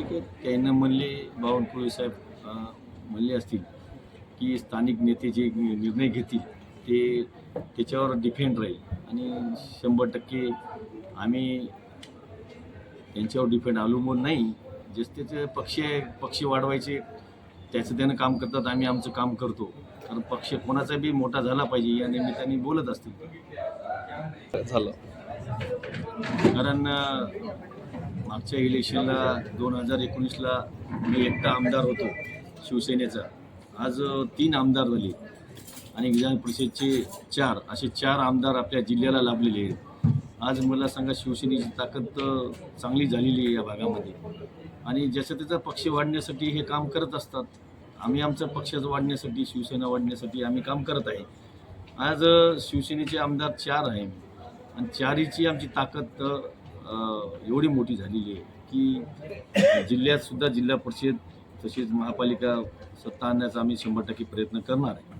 ठीक आहे. त्यांना म्हणले बावनकुळे साहेब म्हणले असतील की स्थानिक नेते जे निर्णय घेतील ते त्याच्यावर डिफेंड राहील. आणि शंभर टक्के आम्ही त्यांच्यावर डिपेंड अवलंबून नाही. जस त्याचे पक्ष पक्ष वाढवायचे त्याचं त्यानं काम करतात आम्ही आमचं काम करतो. कारण पक्ष कोणाचा बी मोठा झाला पाहिजे या निमित्ताने बोलत असतील. झालं. कारण मागच्या इलेक्शनला दोन हजार एकोणीसला मी एकटा आमदार होतो शिवसेनेचा. आज तीन आमदार झाले. आणि विधान परिषदचे चार असे चार आमदार आपल्या जिल्ह्याला लाभलेले आहेत. आज मला सांगा शिवसेनेची ताकद चांगली झालेली आहे या भागामध्ये. आणि ज्याचा त्याचा पक्ष वाढण्यासाठी हे काम करत असतात आम्ही आमचं पक्षाचं वाढण्यासाठी शिवसेना वाढण्यासाठी आम्ही काम करत आहे. आज शिवसेनेचे आमदार चार आहे. आणि चारीची आमची ताकद एवढी मोठी झालेली आहे की जिल्ह्यात सुद्धा जिल्हा परिषद तसेच महापालिका सत्ता आणण्याचा आम्ही शंभर टक्के प्रयत्न करणार आहे.